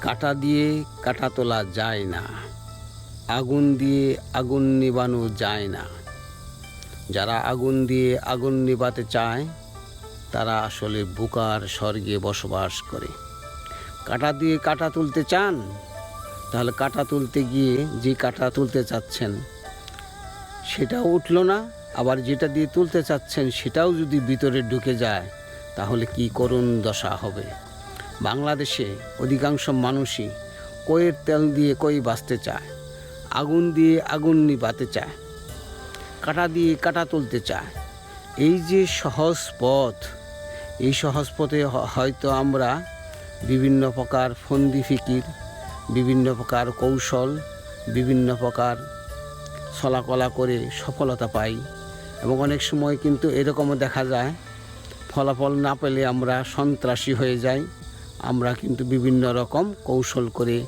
কাটা দিয়ে কাটা তোলা যায় না। আগুন দিয়ে আগুন নিবানো যায় না। যারা আগুন দিয়ে আগুন নিবাতে চায়, তারা আসলে বুকার স্বর্গে বসবাস করে। কাটা দিয়ে কাটা তুলতে চান, তাহলে কাটা তুলতে গিয়ে যে কাটা তুলতে চাচ্ছেন, সেটাও উঠল না। আবার যেটা দিয়ে তুলতে চাচ্ছেন, সেটাও যদি ভিতরে ঢুকে যায়, তাহলে কি করুণ দশা হবে? বাংলাদেশে অধিকাংশ মানুষই কইয়ের তেল দিয়ে কই বাঁচতে চায়, আগুন দিয়ে আগুন নিবাতে চায়, কাটা দিয়ে কাটা তুলতে চায়। এই যে সহজ পথ, এই সহজ পথে হয়তো আমরা বিভিন্ন প্রকার ফন্দি ফিকির, বিভিন্ন প্রকার কৌশল, বিভিন্ন প্রকার চলাকলা করে সফলতা পাই এবং অনেক সময় কিন্তু এরকমও দেখা যায়, ফলাফল না পেলে আমরা সন্ত্রাসী হয়ে যাই। আমরা কিন্তু বিভিন্ন রকম কৌশল করে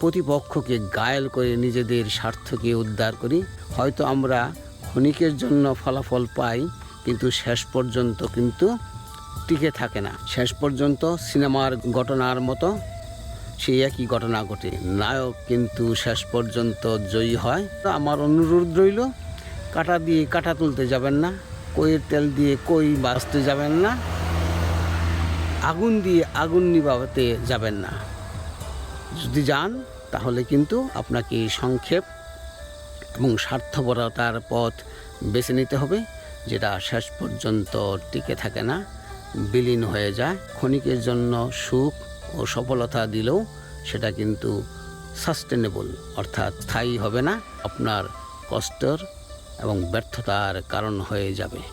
প্রতিপক্ষকে গায়েল করে নিজেদের স্বার্থকে উদ্ধার করি। হয়তো আমরা ক্ষণিকের জন্য ফলাফল পাই, কিন্তু শেষ পর্যন্ত কিন্তু টিকে থাকে না। শেষ পর্যন্ত সিনেমার ঘটনার মতো সেই একই ঘটনা ঘটে। নায়ক কিন্তু শেষ পর্যন্ত জয়ী হয়। আমার অনুরোধ রইল, কাটা দিয়ে কাটা তুলতে যাবেন না, কইয়ের তেল দিয়ে কই বাঁচতে যাবেন না। আগুন দিয়ে আগুন নিভাতে যাবেন না। যদি যান, তাহলে কিন্তু আপনাকে সংক্ষেপ এবং স্বার্থপরতার পথ বেছে নিতে হবে, যেটা শেষ পর্যন্ত টিকে থাকে না, বিলীন হয়ে যায়। ক্ষণিকের জন্য সুখ ও সফলতা দিলেও সেটা কিন্তু সাস্টেনেবল অর্থাৎ স্থায়ী হবে না। আপনার কষ্টর এবং ব্যর্থতার কারণ হয়ে যাবে।